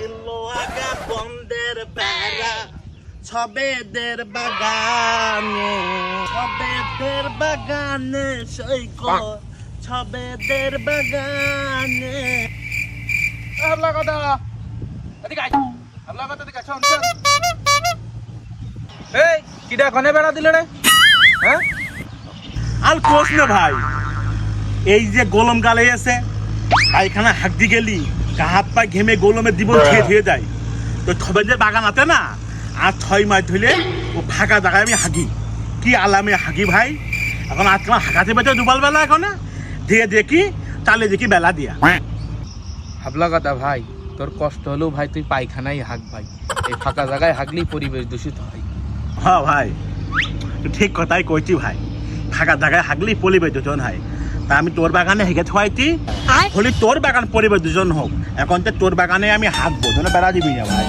দিল আগা বন্ধের বেড়া ছবেদের বাগানে ছবেদের বাগানে সৈক ছবেদের বাগানে। হাবলা কথা এদিকে কথা এদিকে আয়, শোন শোন। এই কিডা কনে বেড়া দিলে রে? হ্যাঁ? আর কোস না ভাই এই যে গোলম গালে আছে পায়খানা হাত দি গেলি হাত পা ঘেমে গোলমে দিব খেয়ে ধুয়ে যায়। তো ছবেদের বাগান আছে না আর ছয় মাস ধরে ও ফাঁকা জায়গায় আমি হাগি। কি আলামে হাগি ভাই। এখন আজকে আমার হাগাতে পেতে দুবাল বেলা এখন দিয়ে দেখি তাহলে দেখি বেলা দিয়া। হাবলা কথা ভাই তোর কষ্ট হলেও ভাই তুই পায়খানাই হাঁক ভাই। এই ফাঁকা জায়গায় হাঁকলেই পরিবেশ দূষিত হয়। হ্যাঁ ভাই তুই ঠিক কথাই কইছি ভাই। ফাঁকা জায়গায় হাগলি পরিবেশ দুজন হয়। তা আমি তোর বাগানে হেগে থাইতি হলি তোর বাগান পরিবার দুজন হোক। এখন তো তোর বাগানে আমি হাঁকবো তাহলে বেড়া দিবি না ভাই।